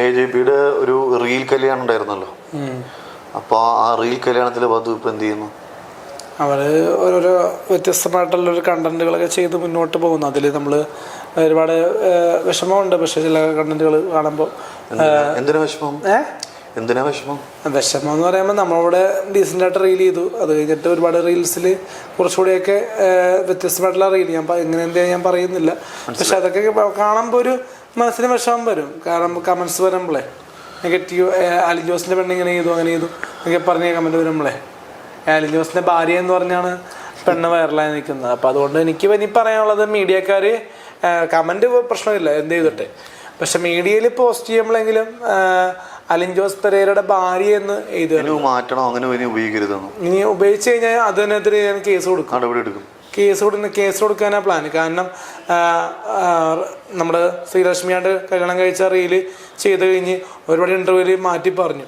A J പിയുടെ ഒരു reel കല്യാണം ഉണ്ടായിരുന്നല്ലോ. അപ്പോൾ ആ റീൽ കല്യാണത്തിൽ വധു ഇപ്പം എന്ത് ചെയ്യുന്നു? അവർ ഓരോരോ വ്യത്യസ്തമായിട്ടുള്ള ഒരു കണ്ടന്റുകളൊക്കെ ചെയ്ത് മുന്നോട്ട് പോകുന്നു. അതിൽ നമ്മൾ ഒരുപാട് വിഷമമുണ്ട്. പക്ഷെ ചില കണ്ടന്റുകൾ കാണുമ്പോൾ എന്തിനാ- വിഷമം? എന്തിനാ വിഷമം? വിഷമം എന്ന് പറയുമ്പോൾ നമ്മളിവിടെ ഡീസന്റ് ആയിട്ട് റീൽ ചെയ്തു. അത് കഴിഞ്ഞിട്ട് ഒരുപാട് റീൽസിൽ കുറച്ചുകൂടിയൊക്കെ വ്യത്യസ്തമായിട്ടുള്ള റീൽ ഞാൻ പ- എങ്ങനെ എന്താ ഞാൻ പറയുന്നില്ല. പക്ഷെ അതൊക്കെ കാണുമ്പോൾ ഒരു മനസ്സിന് വിഷമം വരും. കാരണം കമൻസ് വരുമ്പളേ നെഗറ്റീവ് ആലി ജോസിന്റെ പെണ്ണ് ഇങ്ങനെ ചെയ്തു അങ്ങനെ ചെയ്തു എന്നൊക്കെ പറഞ്ഞ കമന്റ് വരുമ്പളേ ആലി ജോസിന്റെ ഭാര്യ എന്ന് പറഞ്ഞാണ് പെണ്ണ് വൈറലായി നിൽക്കുന്നത്. അപ്പോൾ അതുകൊണ്ട് എനിക്ക് ഇനി പറയാനുള്ളത് മീഡിയക്കാർ കമന്റ് പ്രശ്നമില്ല എന്ത് ചെയ്തിട്ടെ. പക്ഷെ മീഡിയയിൽ പോസ്റ്റ് ചെയ്യുമ്പോഴെങ്കിലും അലിൻ ജോസ് പെരേരയുടെ ഭാര്യ എന്ന് എഴുതുക ഇനി മാറ്റണോ? അങ്ങനെ ഉപയോഗിക്കരുതെന്ന്? ഇനി ഉപയോഗിച്ച് കഴിഞ്ഞാൽ അതിനെതിരെ ഞാൻ കേസ് കൊടുക്കും. നടപടി എടുക്കും. കേസ് കൊടുക്കുന്ന കേസ് കൊടുക്കാനാണ് പ്ലാൻ കാരണം നമ്മുടെ ശ്രീലക്ഷ്മിയായിട്ട് കല്യാണം കഴിച്ച റീൽ ചെയ്ത് കഴിഞ്ഞ് ഒരുപാട് ഇന്റർവ്യൂവിൽ മാറ്റി പറഞ്ഞു.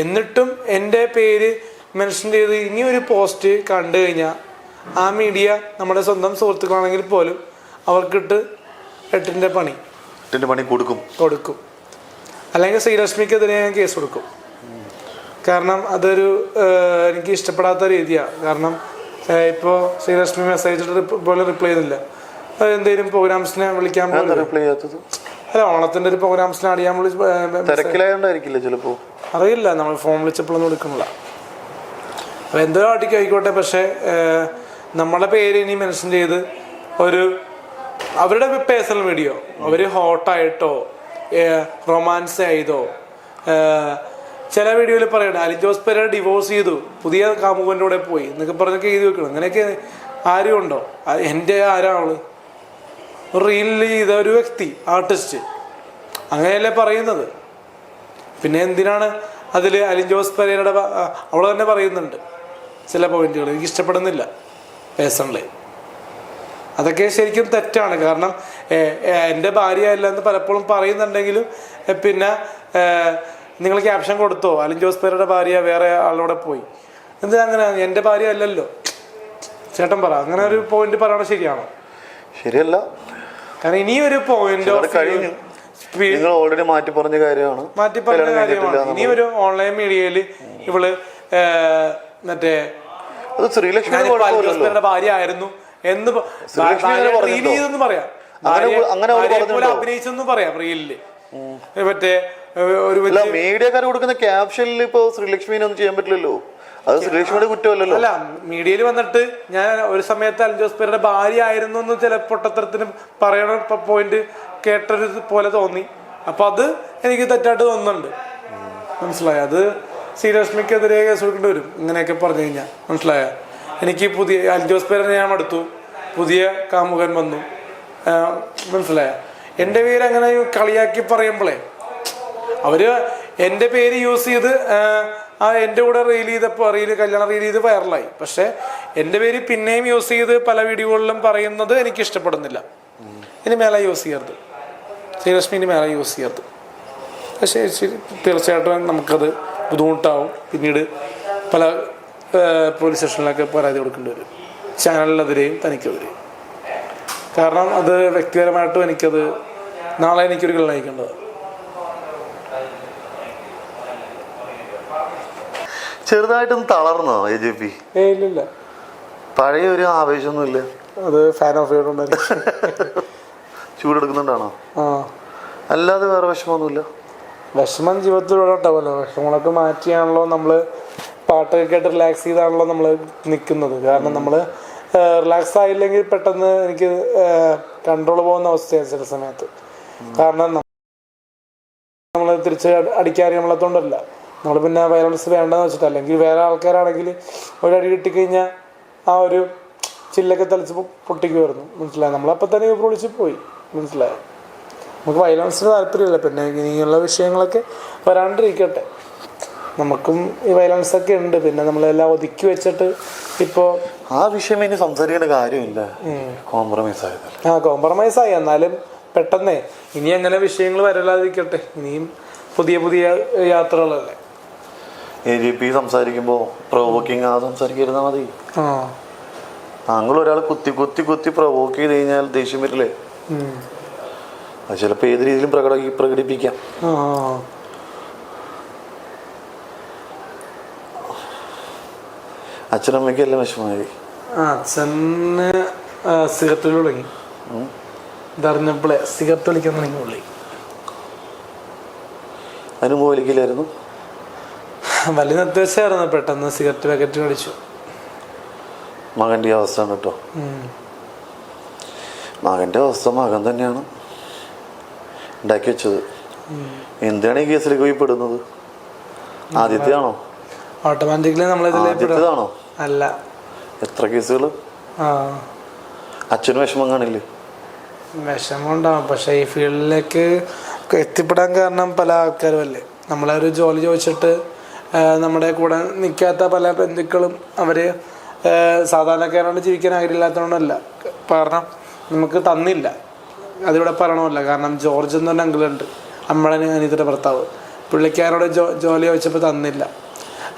എന്നിട്ടും എന്റെ പേര് മെൻഷൻ ചെയ്ത് ഇനി ഒരു പോസ്റ്റ് കണ്ടു കഴിഞ്ഞാൽ ആ മീഡിയ നമ്മുടെ സ്വന്തം സുഹൃത്തുക്കളാണെങ്കിൽ പോലും അവർക്കിട്ട് എട്ടിന്റെ പണി. എട്ടിന്റെ പണി കൊടുക്കും. കൊടുക്കും. അല്ലെങ്കിൽ ശ്രീലക്ഷ്മിക്കെതിരെ ഞാൻ കേസ് കൊടുക്കും. കാരണം അതൊരു എനിക്ക് ഇഷ്ടപ്പെടാത്ത രീതിയാണ് കാരണം ഇപ്പോൾ ശ്രീലക്ഷ്മി മെസ്സേജ് പോലെ റിപ്ലൈ ചെയ്തില്ല. അത് എന്തെങ്കിലും പ്രോഗ്രാംസിനെ വിളിക്കാൻ റിപ്ലൈ ചെയ്യാത്തത്? അല്ല ഓണത്തിന്റെ ഒരു പ്രോഗ്രാംസിനെ അടിയാൻ തിരക്കിലായോണ്ടായിരിക്കില്ല ചിലപ്പോ? അറിയില്ല നമ്മൾ ഫോൺ വിളിച്ചപ്പോഴൊന്നും എടുക്കുന്നില്ല. അപ്പൊ എന്തോ ആട്ടിക്ക് ആയിക്കോട്ടെ പക്ഷെ നമ്മളെ പേര് ഇനി മെൻഷൻ ചെയ്ത് ഒരു അവരുടെ പേഴ്സണൽ വീഡിയോ അവർ ഹോട്ടായിട്ടോ റൊമാൻസ് ചെയ്തോ ഏഹ്, ചില വീഡിയോയിൽ പറയണ്ട അലി ജോസ് പെര ഡിവോഴ്സ് ചെയ്തു. പുതിയ കാമുകന്റെ കൂടെ പോയി. എന്നൊക്കെ പറഞ്ഞൊക്കെ എഴുതി വെക്കണം. അങ്ങനെയൊക്കെ ആരും ഉണ്ടോ എന്റെ ആരാണ് റീലിൽ ചെയ്ത ഒരു വ്യക്തി ആർട്ടിസ്റ്റ് അങ്ങനെയല്ലേ പറയുന്നത്. പിന്നെ എന്തിനാണ് അതിൽ അലി ജോസ് പെരയുടെ അവൾ തന്നെ പറയുന്നുണ്ട് ചില പോയിന്റുകൾ എനിക്ക് ഇഷ്ടപ്പെടുന്നില്ല പേഴ്സണലി അതൊക്കെ ശരിക്കും തെറ്റാണ്. കാരണം എന്റെ ഭാര്യയല്ല എന്ന് പലപ്പോഴും പറയുന്നുണ്ടെങ്കിലും പിന്നെ നിങ്ങൾ ക്യാപ്ഷൻ കൊടുത്തോ? അലിൻ ജോസ് പേരുടെ ഭാര്യ വേറെ ആളോടെ പോയി. എന്ത് അങ്ങനെ? എന്റെ ഭാര്യ അല്ലല്ലോ. ചേട്ടൻ പറ. അങ്ങനെ ഒരു പോയിന്റ് പറയണ ശരിയാണോ? ശരിയല്ല. കാരണം ഇനിയൊരു പോയിന്റ് അത് കഴിഞ്ഞു. നിങ്ങൾ ഓൾറെഡി മാറ്റി പറഞ്ഞ കാര്യമാണ്. മാറ്റി പറഞ്ഞ കാര്യമാണ്. ഇനി ഒരു ഓൺലൈൻ മീഡിയയിൽ ഇവൾ മറ്റേ ശ്രീലക്ഷ്മിയുടെ ഭാര്യ ആയിരുന്നു എന്ന് ശ്രീലക്ഷ്മി പറയാം. അങ്ങനെ? അഭിനയിച്ചെന്ന് പറയാം റീലിൽ. മറ്റേ ഒരു അല്ല മീഡിയക്കാർ കൊടുക്കുന്ന ക്യാപ്ഷനിൽ ഇപ്പൊ ശ്രീലക്ഷ്മിനെ ഒന്നും ചെയ്യാൻ പറ്റില്ലല്ലോ. അത് ശ്രീലക്ഷ്മിയുടെ കുറ്റമല്ലല്ലോ. അല്ല മീഡിയയിൽ വന്നിട്ട് ഞാൻ ഒരു സമയത്ത് അലി ജോസ്പേരുടെ ഭാര്യ ആയിരുന്നു എന്ന് ചില പൊട്ടത്തരത്തിന് പറയണ പോയിന്റ് കേട്ടൊരു പോലെ തോന്നി. അപ്പൊ അത് എനിക്ക് തെറ്റായിട്ട് തോന്നുന്നുണ്ട്. മനസ്സിലായ? അത് ശ്രീലക്ഷ്മിക്കെതിരെ കേസ് കൊടുക്കേണ്ടി വരും. ഇങ്ങനെയൊക്കെ പറഞ്ഞു കഴിഞ്ഞാൽ മനസ്സിലായ? എനിക്ക് പുതിയ അലി ജോസ്പേരെ ഞാൻ എടുത്തു പുതിയ കാമുകൻ വന്നു. മനസ്സിലായ? എന്റെ പേര് അങ്ങനെ കളിയാക്കി പറയുമ്പോഴേ അവർ എന്റെ പേര് യൂസ് ചെയ്ത് ആ, എന്റെ കൂടെ റീൽ ചെയ്തപ്പോൾ റീൽ കല്യാണം റീൽ ചെയ്ത് വൈറലായി പക്ഷേ എന്റെ പേര് പിന്നെയും യൂസ് ചെയ്ത് പല വീഡിയോകളിലും പറയുന്നത് എനിക്ക് ഇഷ്ടപ്പെടുന്നില്ല. ഇനി മേല യൂസ് ചെയ്യരുത്. ശ്രീലക്ഷ്മി ഇനി മേല യൂസ് ചെയ്യരുത്. പക്ഷേ തീർച്ചയായിട്ടും നമുക്കത് ബുദ്ധിമുട്ടാവും. പിന്നീട് പല പോലീസ് സ്റ്റേഷനിലൊക്കെ പരാതി കൊടുക്കേണ്ടി വരും. ചാനലിനെതിരെയും തനിക്കെതിരെയും. കാരണം അത് വ്യക്തിപരമായിട്ടും എനിക്കത് നാളെ എനിക്കൊരു കള്ളയക്കേണ്ടത് ചെറുതായിട്ടൊന്ന് തളർന്നോ എ ജെ പി ഇല്ലില്ല. പഴയ ഒരു ആവേശമൊന്നുമില്ല. അത് ഫാൻ ഓഫ് ചൂടെടുക്കുന്നുണ്ടാണോ? അല്ലാതെ വേറെ വിഷമമൊന്നുമില്ല. വിഷമം ജീവിതത്തിലൂടെ ഉണ്ടാവുമല്ലോ വിഷമങ്ങളൊക്കെ മാറ്റിയാണല്ലോ നമ്മൾ പാട്ടൊക്കെ കേട്ട് റിലാക്സ് ചെയ്താണല്ലോ നമ്മൾ നിൽക്കുന്നത് കാരണം നമ്മൾ റിലാക്സ് ആയില്ലെങ്കിൽ പെട്ടെന്ന് എനിക്ക് കൺട്രോൾ പോകുന്ന അവസ്ഥയാണ് ചില സമയത്ത്. കാരണം നമ്മൾ തിരിച്ച് അടി- അടിക്കാൻ നമ്മളെത്തോണ്ടല്ല നമ്മൾ പിന്നെ വയലൻസ് വേണ്ടെന്ന് വെച്ചിട്ട് അല്ലെങ്കിൽ വേറെ ആൾക്കാരാണെങ്കിൽ ഒരടി കിട്ടിക്കഴിഞ്ഞാൽ ആ ഒരു ചില്ലൊക്കെ തളിച്ച് പൊട്ടിക്ക് പൊട്ടിക്കുമായിരുന്നു മനസ്സിലായി? നമ്മളപ്പോൾ തന്നെ വിളിച്ച് പോയി. മനസ്സിലായി? നമുക്ക് വയലൻസിന് താല്പര്യമില്ല. പിന്നെ ഇങ്ങനെയുള്ള വിഷയങ്ങളൊക്കെ വരാണ്ടിരിക്കട്ടെ. നമുക്കും ഈ വയലൻസ് ഒക്കെ ഉണ്ട്. പിന്നെ നമ്മളെല്ലാം ഒതുക്കി വെച്ചിട്ട് ഇപ്പോൾ ആ വിഷയം ഇനി സംസാരിക്കേണ്ട കാര്യമില്ല. കോംപ്രമൈസ് ആയത്. ആ കോംപ്രമൈസ് ആയി. എന്നാലും പെട്ടെന്നേ ഇനി അങ്ങനെ വിഷയങ്ങൾ വരലാതിരിക്കട്ടെ. ഇനിയും പുതിയ പുതിയ യാത്രകളല്ലേ. എ ജെ പി സംസാരിക്കുമ്പോൾ പ്രൊവോക്കിങ് ആ സംസാരിക്കരുതാ മതി. താങ്കൾ ഒരാൾ കുത്തി കുത്തി കുത്തി പ്രൊവോക്ക് ചെയ്ത് കഴിഞ്ഞാൽ ദേഷ്യം വരില്ലേ? അത് ചിലപ്പോൾ ഏത് രീതിയിലും പ്രകട പ്രകടിപ്പിക്കാം. അച്ഛനമ്മയ്ക്ക് എല്ലാം വിഷമമായി. അച്ഛന് സിഗരറ്റ് തുടങ്ങി ഇതറിഞ്ഞപ്പോളെ സിഗരറ്റ് വലിക്കാൻ തുടങ്ങി. പുള്ളി അതിന് പോലിക്കില്ലായിരുന്നു വലിയ നിർദ്ദേശമായിരുന്നു. പെട്ടെന്ന് സിഗരറ്റ് പാക്കറ്റ് കടിച്ചു മകന്റെ അവസ്ഥയാണ് കേട്ടോ. മകന്റെ അവസ്ഥ മകൻ തന്നെയാണ് ഉണ്ടാക്കി വെച്ചത്. എന്താണ് ഈ കേസിലേക്ക് പോയി പെടുന്നത്? ആദ്യത്തെ ആണോ ഓട്ടോമാറ്റിക്കലി ആദ്യത്തേതാണോ? അല്ല. എത്ര കേസുകൾ? അച്ഛന് വിഷമം കാണില്ലേ? വിഷമമുണ്ടാവും പക്ഷെ ഈ ഫീൽഡിലേക്ക് എത്തിപ്പെടാൻ കാരണം പല ആൾക്കാരും അല്ലേ? നമ്മളൊരു ജോലി ചോദിച്ചിട്ട് നമ്മുടെ കൂടെ നിൽക്കാത്ത പല ബന്ധുക്കളും അവർ സാധാരണക്കാരാണ് ജീവിക്കാൻ ആഗ്രഹമില്ലാത്തതുകൊണ്ടല്ല. കാരണം നമുക്ക് തന്നില്ല. അതിവിടെ പറയണമല്ല. കാരണം ജോർജ് എന്ന് പറഞ്ഞ അങ്കിളുണ്ട്. അമ്മളെ അനിയത്തിന്റെ ഭർത്താവ്. പുള്ളിക്കാരോട് ജോ ജോലി ചോദിച്ചപ്പോൾ തന്നില്ല.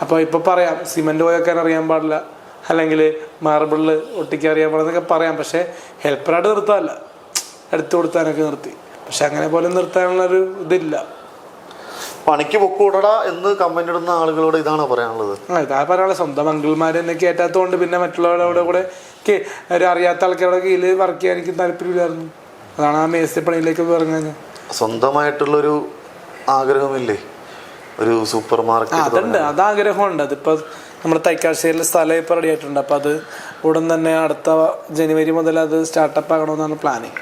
അപ്പോൾ ഇപ്പോൾ പറയാം സിമെന്റ് പോയൊക്കെ അറിയാൻ പാടില്ല. അല്ലെങ്കിൽ മാർബിളിൽ ഒട്ടിക്കാൻ അറിയാൻ പാടില്ല എന്നൊക്കെ പറയാം. പക്ഷേ ഹെൽപ്പറായിട്ട് നിർത്താമല്ല എടുത്തു കൊടുത്താനൊക്കെ നിർത്തി. പക്ഷെ അങ്ങനെ പോലും നിർത്താനുള്ളൊരു ഇതില്ല. പണിക്ക് പൊക്കൂടടാ എന്ന് കമ്പനി ഇടുന്ന ആളുകളോട് ഇതാണ് പറയാനുള്ളത്. ആ ഇതാ പറയാനുള്ള സ്വന്തം അങ്കിൾമാർ എന്നെ കയറ്റാത്തതുകൊണ്ട് പിന്നെ മറ്റുള്ളവരുടെ കൂടെ ഒരു അറിയാത്ത ആൾക്കാരുടെ കീഴിൽ വർക്ക് ചെയ്യാൻ എനിക്ക് താല്പര്യമില്ലായിരുന്നു. അതാണ് ആ മേസ്തി പണിയിലേക്ക് പറഞ്ഞത് സ്വന്തമായിട്ടുള്ളൊരു ആഗ്രഹമില്ലേ? ഒരു സൂപ്പർ മാർക്കറ്റ് അതുണ്ട്. അത് ആഗ്രഹമുണ്ട്. അതിപ്പോൾ നമ്മുടെ തൈക്കാശ്ശേരിയിലെ സ്ഥലം ഇപ്പോൾ റെഡി ആയിട്ടുണ്ട്. അപ്പോൾ അത് ഉടൻ തന്നെ അടുത്ത ജനുവരി മുതൽ അത് സ്റ്റാർട്ടപ്പ് ആകണമെന്നാണ് പ്ലാനിങ്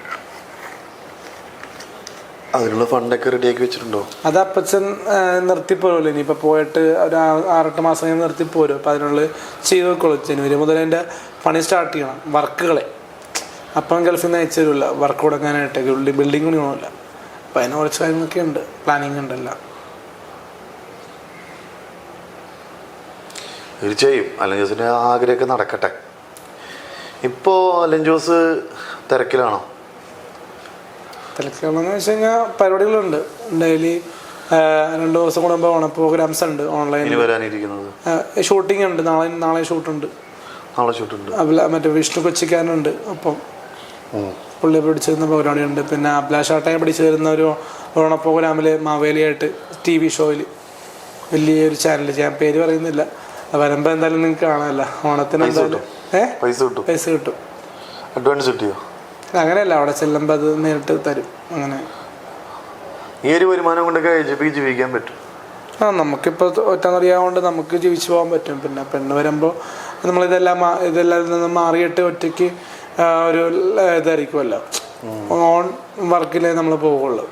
അതിനുള്ള ഫണ്ടൊക്കെ റെഡിയാക്കി വെച്ചിട്ടുണ്ടോ? അത് അപ്പച്ചൻ ആ, നിർത്തിപ്പോരുമല്ലോ ഇനിയിപ്പോൾ പോയിട്ട് ഒരു ആറെട്ട് മാസം കഴിഞ്ഞ് നിർത്തിപ്പോരും അപ്പോൾ അതിനുള്ള ചെയ്ത് വെക്കുള്ളൂ. ജനുവരി മുതൽ എന്റെ പണി സ്റ്റാർട്ട് ചെയ്യണം. വർക്കുകളെ. അപ്പം ഗൾഫിൽ നിന്ന് അയച്ചു വർക്ക് കൊടുക്കാനായിട്ട്. ബിൽഡിംഗ് പണിയൊന്നുമില്ല അപ്പോൾ അതിന് കുറച്ച് കാര്യങ്ങളൊക്കെ ഉണ്ട്. പ്ലാനിങ് ഉണ്ടല്ല തീർച്ചയായും. അലൻ ജോസിന്റെ ആഗ്രഹമൊക്കെ നടക്കട്ടെ. ഇപ്പോ അലൻ ജോസ് തിരക്കിലാണോ? തിരക്കുകളെന്ന് വെച്ച് കഴിഞ്ഞാൽ പരിപാടികളുണ്ട്. ഡെയിലി രണ്ട് ദിവസം കൂടുമ്പോൾ ഓണ പ്രോഗ്രാംസ് ഉണ്ട് ഓൺലൈനിൽ വരാനിരിക്കുന്നത്? ഷൂട്ടിംഗ് ഉണ്ട്. നാളെ നാളെ ഷൂട്ടുണ്ട് നാളെ ഷൂട്ടുണ്ട് മറ്റേ വിഷ്ണു കൊച്ചിക്കാനുണ്ട് അപ്പം പുള്ളി പിടിച്ചു തരുന്ന പരിപാടിയുണ്ട്. പിന്നെ അഭിലാഷാട്ടയെ പിടിച്ചു തരുന്ന ഒരു ഓണ പ്രോഗ്രാമിൽ മാവേലിയായിട്ട് ടി വി ഷോയിൽ വലിയൊരു ചാനൽ ഞാൻ പേര് പറയുന്നില്ല. വരുമ്പോൾ എന്തായാലും നിങ്ങൾക്ക് കാണാമല്ലോ. ഓണത്തിന് എന്തായാലും. പൈസ കിട്ടും. പൈസ കിട്ടും. അഡ്വാൻസ് കിട്ടിയോ? അങ്ങനെയല്ല അവിടെ ചെല്ലുമ്പോൾ അത് നേരിട്ട് തരും. അങ്ങനെ. ഈ ഒരു വരുമാനം കൊണ്ടൊക്കെ ജീവിക്കാൻ പറ്റും. ആ നമുക്കിപ്പോൾ ഒറ്റന്നറിയാവുകൊണ്ട് നമുക്ക് ജീവിച്ചു പോകാൻ പറ്റും. പിന്നെ പെണ്ണ് വരുമ്പോൾ നമ്മൾ ഇതെല്ലാം നിന്ന് മാറിയിട്ട് ഒറ്റയ്ക്ക് ഒരു ഇതായിരിക്കുമല്ലോ. ഓൺ വർക്കിലേ നമ്മൾ പോവുള്ളൂ.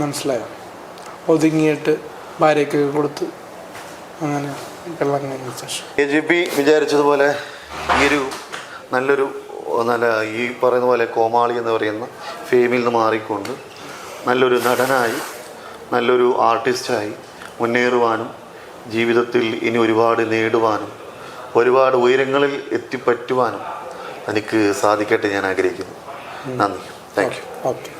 മനസ്സിലായോ? ഒതുങ്ങിയിട്ട് ഭാര്യയ്ക്ക് കൊടുത്ത് അങ്ങനെ വെള്ളം കഴിഞ്ഞ ശേഷം എ ജി പി വിചാരിച്ചതുപോലെ ഈ ഒരു നല്ലൊരു നല്ല ഈ പറയുന്ന പോലെ കോമാളി എന്ന് പറയുന്ന ഫെയിമിൽ നിന്ന് മാറിക്കൊണ്ട് നല്ലൊരു നടനായി നല്ലൊരു ആർട്ടിസ്റ്റായി മുന്നേറുവാനും ജീവിതത്തിൽ ഇനി ഒരുപാട് നേടുവാനും ഒരുപാട് ഉയരങ്ങളിൽ എത്തിപ്പറ്റുവാനും എനിക്ക് സാധിക്കട്ടെ ഞാൻ ആഗ്രഹിക്കുന്നു. നന്ദി. Thank you okay.